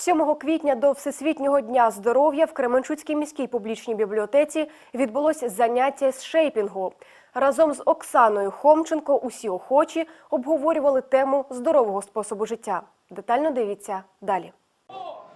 7 квітня до Всесвітнього дня здоров'я в Кременчуцькій міській публічній бібліотеці відбулось заняття з шейпінгу. Разом з Оксаною Хомченко усі охочі обговорювали тему здорового способу життя. Детально дивіться далі.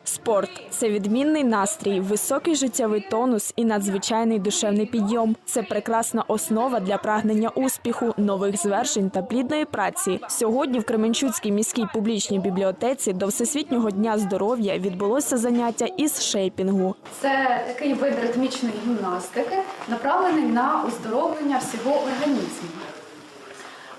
Спорт це відмінний настрій, високий життєвий тонус і надзвичайний душевний підйом. Це прекрасна основа для прагнення успіху, нових звершень та плідної праці. Сьогодні в Кременчуцькій міській публічній бібліотеці до Всесвітнього дня здоров'я відбулося заняття із шейпінгу. Це такий вид ритмічної гімнастики, направлений на оздоровлення всього організму.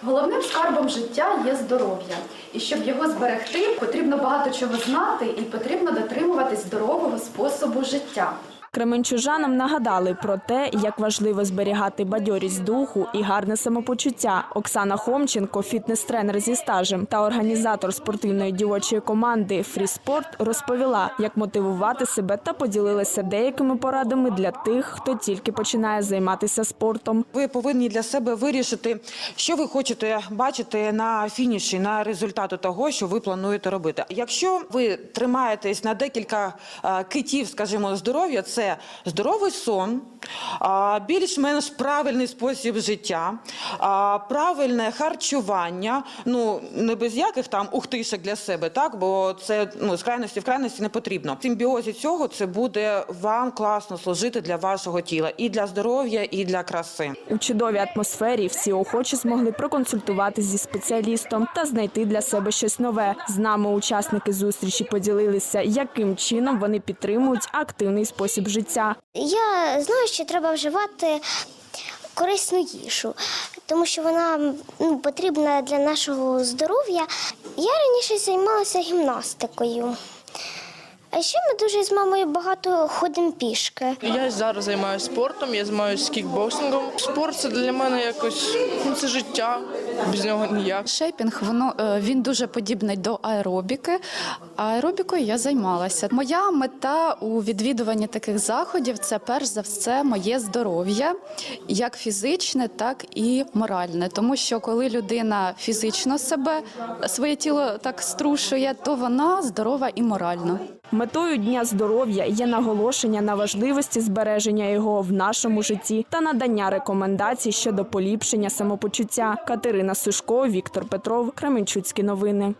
Головним скарбом життя є здоров'я. І щоб його зберегти, потрібно багато чого знати і потрібно дотримуватись здорового способу життя. Кременчужанам нагадали про те, як важливо зберігати бадьорість духу і гарне самопочуття. Оксана Хомченко, фітнес-тренер зі стажем та організатор спортивної дівочої команди Фріспорт, розповіла, як мотивувати себе та поділилася деякими порадами для тих, хто тільки починає займатися спортом. Ви повинні для себе вирішити, що ви хочете бачити на фініші, на результату того, що ви плануєте робити. Якщо ви тримаєтесь на декілька е, китів, скажімо, здоров'я, це здоровий сон, більш-менш правильний спосіб життя, правильне харчування, ну не без яких там ухтишок для себе, так бо це ну з крайності в крайності не потрібно. В симбіозі цього це буде вам класно служити для вашого тіла і для здоров'я, і для краси. У чудовій атмосфері всі охочі змогли проконсультуватись зі спеціалістом та знайти для себе щось нове. З нами учасники зустрічі поділилися, яким чином вони підтримують активний спосіб життя. Я знаю, що треба вживати корисну їжу, тому що вона ну, потрібна для нашого здоров'я. Я раніше займалася гімнастикою. А ще ми дуже з мамою багато ходимо пішки. Я зараз займаюся спортом, я займаюся кікбоксингом. Спорт це для мене якось ну, це життя, без нього ніяк. Шейпінг воно е, він дуже подібний до аеробіки. Аеробікою я займалася. Моя мета у відвідуванні таких заходів це перш за все моє здоров'я, як фізичне, так і моральне. Тому що коли людина фізично себе своє тіло так струшує, то вона здорова і морально. Метою дня здоров'я є наголошення на важливості збереження його в нашому житті та надання рекомендацій щодо поліпшення самопочуття. Катерина Сушко, Віктор Петров, Кременчуцькі новини.